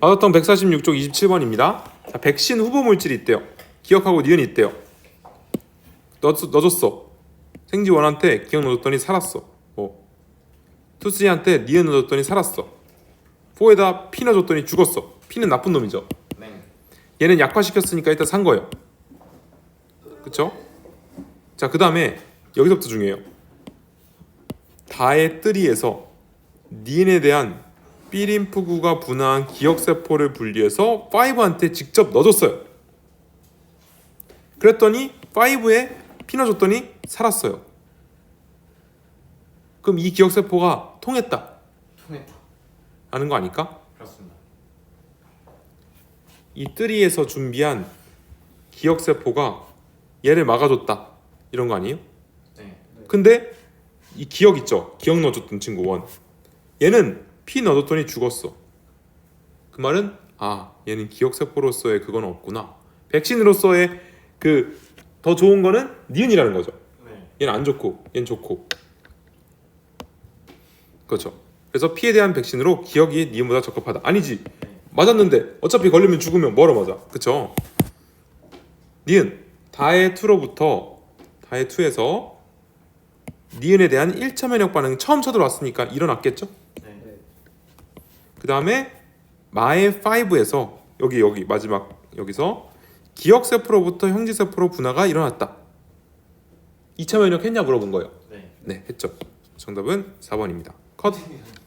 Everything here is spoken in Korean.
아더턴 146쪽 27번입니다. 자, 백신 후보 물질이 있대요. 기억하고 니은이 있대요. 넣, 넣어줬어. 생지원한테 기억 넣어줬더니 살았어. 뭐. 투쓰리한테 니은 넣어줬더니 살았어. 포에다 피 넣어줬더니 죽었어. 피는 나쁜 놈이죠. 네. 얘는 약화시켰으니까 일단 산 거예요. 그쵸? 자, 그 다음에 여기서부터 중요해요. 다의 뜨리에서 니은에 대한 삐림프구가 분화한 기억세포를 분리해서 5한테 직접 넣어줬어요. 그랬더니 5에 피 넣어줬더니 살았어요. 그럼 이 기억세포가 통했다. 통했다. 아는 거 아닐까? 그렇습니다. 이 뜨리에서 준비한 기억세포가 얘를 막아줬다. 이런 거 아니에요? 네. 근데 이 기억 있죠? 기억 넣어줬던 친구 원. 얘는 피 넣어줬더니 죽었어. 그 말은 아 얘는 기억세포로서의 그건 없구나. 백신으로서의 그 더 좋은 거는 니은이라는 거죠. 네. 얘는 안 좋고 얘는 좋고. 그렇죠. 그래서 피에 대한 백신으로 기억이 니은보다 적합하다. 아니지. 맞았는데 어차피 걸리면 죽으면 뭐로 맞아? 그쵸? 니은 다의 2로부터 다의 2에서 니은에 대한 1차 면역 반응 처음 쳐들어왔으니까 일어났겠죠? 네. 그 다음에 마의 5에서 여기 여기 마지막 여기서 기억세포로부터 형지세포로 분화가 일어났다. 2차 면역 했냐 물어본 거예요. 네. 네, 했죠. 정답은 4번입니다. 컷.